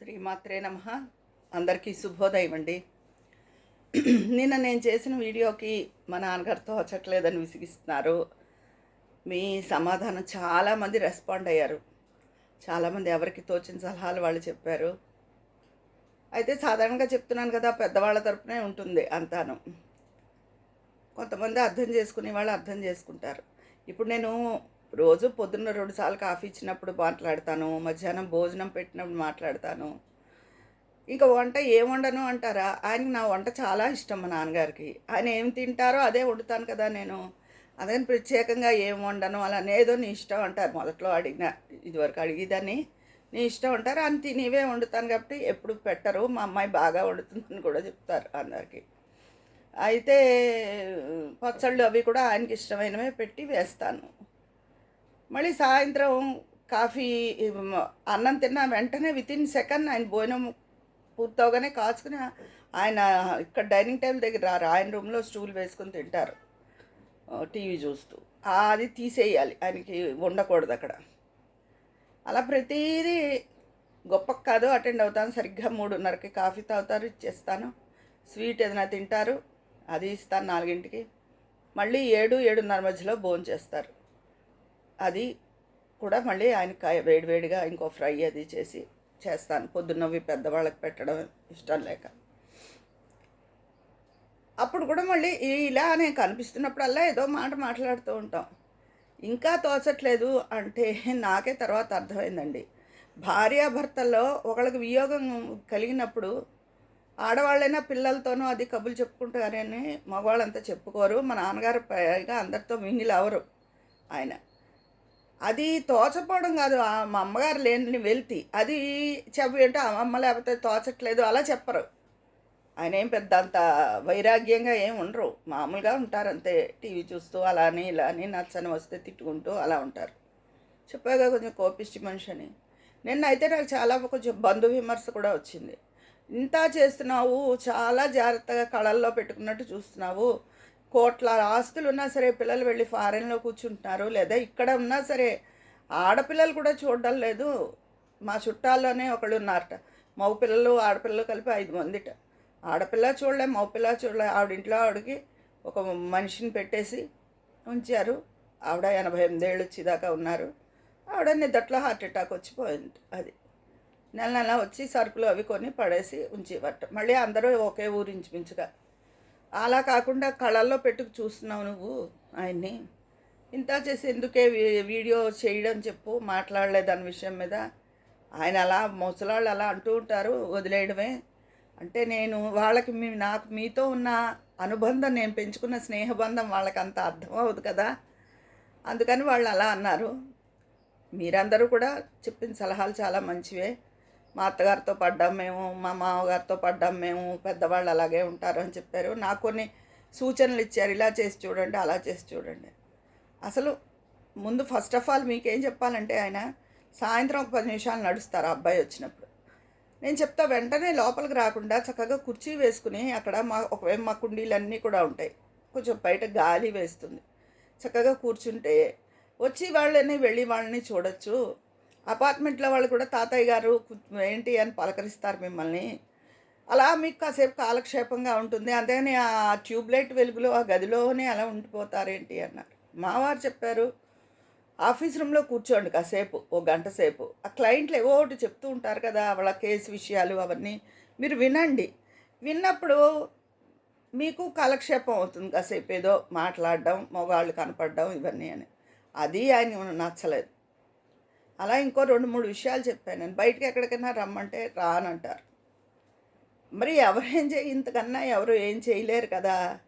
శ్రీమాత్రే నమ. అందరికీ శుభోదయం అండి. నిన్న నేను చేసిన వీడియోకి మా నాన్నగారితో వచ్చట్లేదని విసిగిస్తున్నారు. మీ సమాధానం చాలామంది రెస్పాండ్ అయ్యారు. చాలామంది ఎవరికి తోచిన సలహాలు వాళ్ళు చెప్పారు. అయితే సాధారణంగా చెప్తున్నాను కదా పెద్దవాళ్ళ తరపునే ఉంటుంది అంతాను. కొంతమంది అర్థం చేసుకునే వాళ్ళు అర్థం చేసుకుంటారు. ఇప్పుడు నేను రోజు పొద్దున్న రెండు సార్లు కాఫీ ఇచ్చినప్పుడు మాట్లాడతాను మధ్యాహ్నం భోజనం పెట్టినప్పుడు మాట్లాడతాను. ఇంకా వంట ఏం వండను అంటారా? ఆయనకి నా వంట చాలా ఇష్టం మా నాన్నగారికి. ఆయన ఏం తింటారో అదే వండుతాను కదా నేను. అదే ప్రత్యేకంగా ఏం వండను అలా ఏదో నీ ఇష్టం అంటారు. మొదట్లో అడిగిన ఇదివరకు అడిగిదని నీ ఇష్టం అంటారు. అని తినివే వండుతాను కాబట్టి ఎప్పుడు పెట్టరు. మా అమ్మాయి బాగా వండుతుందని కూడా చెప్తారు అందరికీ. అయితే పచ్చళ్ళు అవి కూడా ఆయనకి ఇష్టమైనవే పెట్టి వేస్తాను. మళ్ళీ సాయంత్రం కాఫీ అన్నం తిన్న వెంటనే విత్ ఇన్ సెకండ్ ఆయన భోజనం పూర్తవగానే కాచుకుని ఆయన ఇక్కడ డైనింగ్ టేబుల్ దగ్గర రారు. ఆయన రూమ్లో స్టూల్ వేసుకుని తింటారు. టీవీ చూస్తూ. అది తీసేయాలి. ఆయనకి ఉండకూడదు అక్కడ. అలా ప్రతిదీ గొప్ప కాదు. అటెండ్ అవుతాను. సరిగ్గా మూడున్నరకి కాఫీ తాగుతారు. ఇచ్చేస్తాను. స్వీట్ ఏదైనా తింటారు. అది ఇస్తాను నాలుగింటికి. మళ్ళీ ఏడు ఏడున్నర మధ్యలో భోజనం చేస్తారు అది కూడా మళ్ళీ ఆయన వేడివేడిగా ఇంకో ఫ్రై అది చేసి చేస్తాను. పొద్దున్నవి పెద్దవాళ్ళకి పెట్టడం ఇష్టం లేక. అప్పుడు కూడా మళ్ళీ ఇలా నేను కనిపిస్తున్నప్పుడల్లా ఏదో మాట మాట్లాడుతూ ఉంటాం. ఇంకా తోచట్లేదు అంటే నాకే తర్వాత అర్థమైందండి. భార్యాభర్తల్లో ఒకళ్ళకి వియోగం కలిగినప్పుడు ఆడవాళ్ళైనా పిల్లలతోనూ అది కబులు చెప్పుకుంటారని మగవాళ్ళంతా చెప్పుకోరు. మా నాన్నగారు పైగా అందరితో మింగిల్ అవరు ఆయన. అది తోచపోవడం కాదు. మా అమ్మగారు లేని వెళ్తి అది చెప్పి అంటే ఆ అమ్మ లేకపోతే తోచట్లేదు అలా చెప్పరు. ఆయన ఏం పెద్ద అంత వైరాగ్యంగా ఏం ఉండరు. మామూలుగా ఉంటారు అంతే. టీవీ చూస్తూ అలా అని ఇలా అని నచ్చని వస్తే తిట్టుకుంటూ అలా ఉంటారు. చెప్పాగా కొంచెం కోపిష్టి మనిషి అని నిన్న అయితే నాకు చాలా కొంచెం బంధు విమర్శ కూడా వచ్చింది. ఇంత చేస్తున్నావు చాలా జాగ్రత్తగా కళల్లో పెట్టుకున్నట్టు చూస్తున్నావు కోట్ల ఆస్తులు ఉన్నా సరే పిల్లలు వెళ్ళి ఫారెన్లో కూర్చుంటున్నారు. లేదా ఇక్కడ ఉన్నా సరే ఆడపిల్లలు కూడా చూడడం లేదు. మా చుట్టాల్లోనే ఒకళ్ళు ఉన్నారట మగ పిల్లలు ఆడపిల్లలు కలిపి ఐదు మందిట. ఆడపిల్ల చూడలే మగపిల్ల చూడలే. ఆవిడింట్లో ఆవిడకి ఒక మనిషిని పెట్టేసి ఉంచారు. ఆవిడ ఎనభై ఎనిమిదేళ్ళు వచ్చేదాకా ఉన్నారు. ఆవిడ నిద్దట్లో హార్ట్ అటాక్ వచ్చిపోయింది. అది నెల నెల వచ్చి సరుకులు అవి కొని పడేసి ఉంచేవట మళ్ళీ అందరూ ఒకే ఊరించుమించుగా అలా కాకుండా కళల్లో పెట్టుకు చూస్తున్నావు నువ్వు ఆయన్ని. ఇంత చేసి ఎందుకే వీడియో చేయడం చెప్పు మాట్లాడలే దాని విషయం మీద. ఆయన అలా ముసలాళ్ళు అలా అంటూ ఉంటారు వదిలేయడమే. అంటే నేను వాళ్ళకి మీ నాకు మీతో ఉన్న అనుబంధం నేను పెంచుకున్న స్నేహబంధం వాళ్ళకి అంత అర్థం అవ్వదు కదా. అందుకని వాళ్ళు అలా అన్నారు. మీరందరూ కూడా చెప్పిన సలహాలు చాలా మంచివే. మా అత్తగారితో పడ్డాం మేము మా మామగారితో పడ్డాం మేము పెద్దవాళ్ళు అలాగే ఉంటారు అని చెప్పారు. నాకు కొన్ని సూచనలు ఇచ్చారు ఇలా చేసి చూడండి అలా చేసి చూడండి. అసలు ముందు ఫస్ట్ ఆఫ్ ఆల్ మీకేం చెప్పాలంటే ఆయన సాయంత్రం ఒక పది నిమిషాలు నడుస్తారు ఆ అబ్బాయి వచ్చినప్పుడు. నేను చెప్తా వెంటనే లోపలికి రాకుండా చక్కగా కుర్చీ వేసుకుని అక్కడ మా ఒకవేళ మా కుండీలన్నీ కూడా ఉంటాయి. కొంచెం బయట గాలి వేస్తుంది. చక్కగా కూర్చుంటే వచ్చి వాళ్ళని వెళ్ళి వాళ్ళని చూడొచ్చు. అపార్ట్మెంట్లో వాళ్ళు కూడా తాతయ్య గారు ఏంటి అని పలకరిస్తారు మిమ్మల్ని. అలా మీకు కాసేపు కాలక్షేపంగా ఉంటుంది. అంతేగాని ఆ ట్యూబ్లైట్ వెలుగులో ఆ గదిలోనే అలా ఉండిపోతారేంటి అన్నారు. మావారు చెప్పారు ఆఫీస్ రూమ్లో కూర్చోండి కాసేపు ఓ గంట సేపు. ఆ క్లయింట్లు ఏవో ఒకటి చెప్తూ ఉంటారు కదా వాళ్ళ కేసు విషయాలు అవన్నీ. మీరు వినండి. విన్నప్పుడు మీకు కాలక్షేపం అవుతుంది కాసేపు ఏదో మాట్లాడడం మగవాళ్ళు కనపడడం ఇవన్నీ అని. అది ఆయన నచ్చలేదు. అలా ఇంకో రెండు మూడు విషయాలు చెప్పాను నేను. బయటికి ఎక్కడికైనా రమ్మంటే రానంటారు. మరి ఎవరేం చేయ ఇంతకన్నా ఎవరు ఏం చేయలేరు కదా.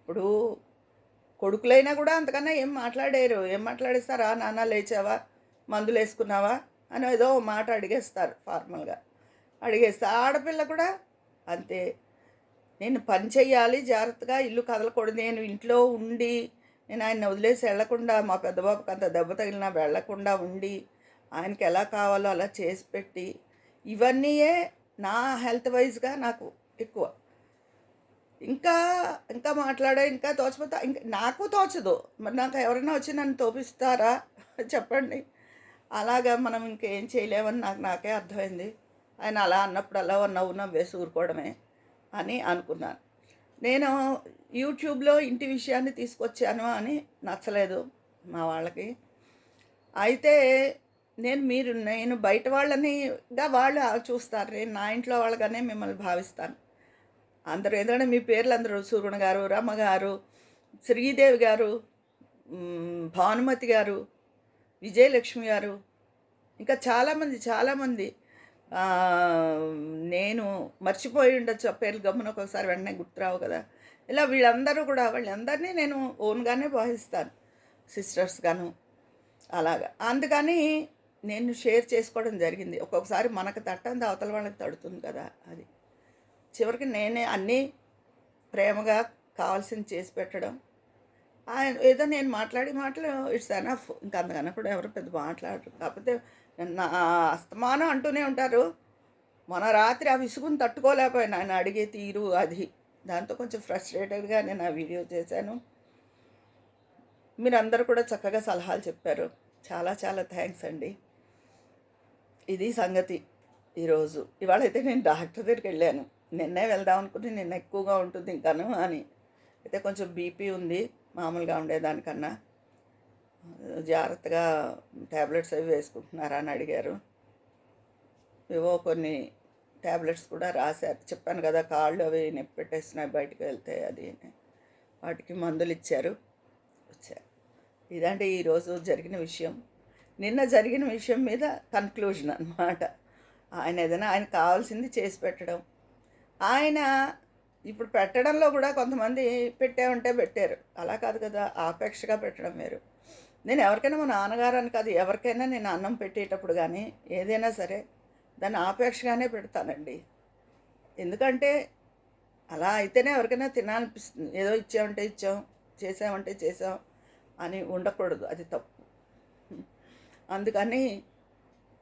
ఇప్పుడు కొడుకులైనా కూడా అంతకన్నా ఏం మాట్లాడారు. ఏం మాట్లాడేస్తారా? నాన్న లేచావా? మందులు వేసుకున్నావా? అని ఏదో మాట అడిగేస్తారు ఫార్మల్గా. అడిగేస్తా ఆడపిల్ల కూడా అంతే. నేను పని చెయ్యాలి జాగ్రత్తగా ఇల్లు కదలకూడదు. నేను ఇంట్లో ఉండి నేను ఆయన వదిలేసి వెళ్ళకుండా మా పెద్ద బాబుకి అంత దెబ్బ తగిలినా వెళ్ళకుండా ఉండి ఆయనకి ఎలా కావాలో అలా చేసి పెట్టి ఇవన్నీయే నా హెల్త్ వైజ్గా నాకు ఎక్కువ. ఇంకా ఇంకా మాట్లాడే ఇంకా తోచిపోతా ఇంకా నాకు తోచదు. మరి నాకు ఎవరైనా వచ్చి నన్ను తోపిస్తారా? చెప్పండి. అలాగా మనం ఇంకేం చేయలేమని నాకు నాకే అర్థమైంది. ఆయన అలా అన్నప్పుడల్లా అలా నవ్వు నవ్వేసి ఊరుకోవడమే అని అనుకున్నాను. నేను యూట్యూబ్లో ఇంటి విషయాన్ని తీసుకొచ్చాను అని నచ్చలేదు మా వాళ్ళకి. అయితే నేను మీరు నేను బయట వాళ్ళనిగా వాళ్ళు చూస్తారు. నేను నా ఇంట్లో వాళ్ళగానే మిమ్మల్ని భావిస్తాను. అందరూ ఎందుకంటే మీ పేర్లు అందరూ సూర్యుని గారు రమ్మ గారు శ్రీదేవి గారు భానుమతి గారు విజయలక్ష్మి గారు ఇంకా చాలామంది చాలామంది నేను మర్చిపోయి ఉండొచ్చు ఆ పేర్లు గమ్మున ఒకసారి వెంటనే గుర్తురావు కదా. ఇలా వీళ్ళందరూ కూడా వాళ్ళందరినీ నేను ఓన్గానే భావిస్తాను. సిస్టర్స్ గాను అలాగా. అందుకని నేను షేర్ చేసుకోవడం జరిగింది. ఒక్కొక్కసారి మనకు తట్టంది అవతల వాళ్ళకి తడుతుంది కదా అది. చివరికి నేనే అన్నీ ప్రేమగా కావాల్సింది చేసి పెట్టడం. ఆయన ఏదో నేను మాట్లాడి మాటలు ఇట్స్ ఎనఫ్. ఇంకా అంతకన్నా కూడా ఎవరు పెద్ద మాట్లాడరు. కాకపోతే నా అస్తమానం అంటూనే ఉంటారు. మన రాత్రి ఆ విసుగుని తట్టుకోలేకపోయాను. ఆయన అడిగే తీరు అది. దాంతో కొంచెం ఫ్రస్ట్రేటెడ్గా నేను ఆ వీడియో చేశాను. మీరందరూ కూడా చక్కగా సలహాలు చెప్పారు. చాలా చాలా థ్యాంక్స్ అండి. ఇది సంగతి. ఈరోజు ఇవాళ అయితే నేను డాక్టర్ దగ్గరికి వెళ్ళాను. నిన్నే వెళ్దాం అనుకుంటే నిన్న ఎక్కువగా ఉంటుంది ఇంకాను అని. అయితే కొంచెం బీపీ ఉంది మామూలుగా ఉండేదానికన్నా. జాగ్రత్తగా ట్యాబ్లెట్స్ అవి వేసుకుంటున్నారా అని అడిగారు. ఏవో కొన్ని ట్యాబ్లెట్స్ కూడా రాశారు. చెప్పాను కదా కాళ్ళు అవి నొప్పి పెట్టేస్తున్నాయి బయటకు వెళ్తే అది అని. వాటికి మందులు ఇచ్చారు. వచ్చారు ఇదంటే ఈరోజు జరిగిన విషయం. నిన్న జరిగిన విషయం మీద కన్క్లూజన్ అన్నమాట. ఆయన ఏదైనా ఆయన కావాల్సింది చేసి పెట్టడం. ఆయన ఇప్పుడు పెట్టడంలో కూడా కొంతమంది పెట్టే ఉంటే పెట్టారు. అలా కాదు కదా ఆపేక్షగా పెట్టడం వేరు. నేను ఎవరికైనా మా నాన్నగారు అని కాదు ఎవరికైనా నేను అన్నం పెట్టేటప్పుడు కానీ ఏదైనా సరే దాన్ని ఆపేక్షగానే పెడతానండి. ఎందుకంటే అలా అయితేనే ఎవరికైనా తినాలనిపిస్తుంది. ఏదో ఇచ్చామంటే ఇచ్చాం చేసామంటే చేసాం అని ఉండకూడదు. అది తప్పు. అందుకని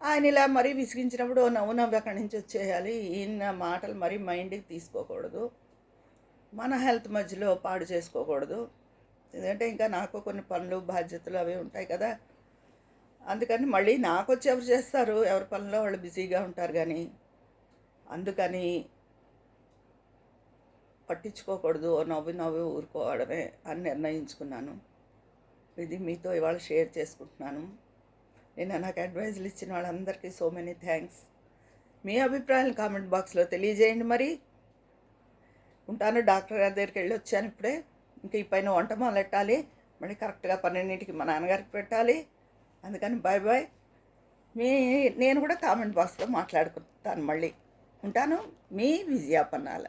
ఆయన ఇలా మరీ విసిగించినప్పుడు ఓ నవ్వు నవ్వు అక్కడి నుంచి వచ్చేయాలి. ఈయన మాటలు మరీ మైండ్కి తీసుకోకూడదు. మన హెల్త్ మధ్యలో పాడు చేసుకోకూడదు. ఎందుకంటే ఇంకా నాకు కొన్ని పనులు బాధ్యతలు అవి ఉంటాయి కదా. అందుకని మళ్ళీ నాకు వచ్చి ఎవరు చేస్తారు? ఎవరి పనుల్లో వాళ్ళు బిజీగా ఉంటారు కానీ అందుకని పట్టించుకోకూడదు. ఓ నవ్వి నవ్వి ఊరుకోవడమే అని నిర్ణయించుకున్నాను. ఇది మీతో ఇవాళ షేర్ చేసుకుంటున్నాను. నిన్న నాకు అడ్వైజులు ఇచ్చిన వాళ్ళందరికీ సో మెనీ థ్యాంక్స్ మీ అభిప్రాయాలు కామెంట్ బాక్స్లో తెలియజేయండి మరి. ఉంటాను డాక్టర్ గారి దగ్గరికి వెళ్ళి వచ్చాను ఇప్పుడే. ఇంకా ఈ పైన వంట మొదలెట్టాలి. మళ్ళీ కరెక్ట్గా పన్నెండింటికి మా నాన్నగారికి పెట్టాలి. అందుకని బాయ్ బాయ్ మీ నేను కూడా కామెంట్ బాక్స్లో మాట్లాడుకుంటాను మళ్ళీ. ఉంటాను. మీ విజయాపన్నాల.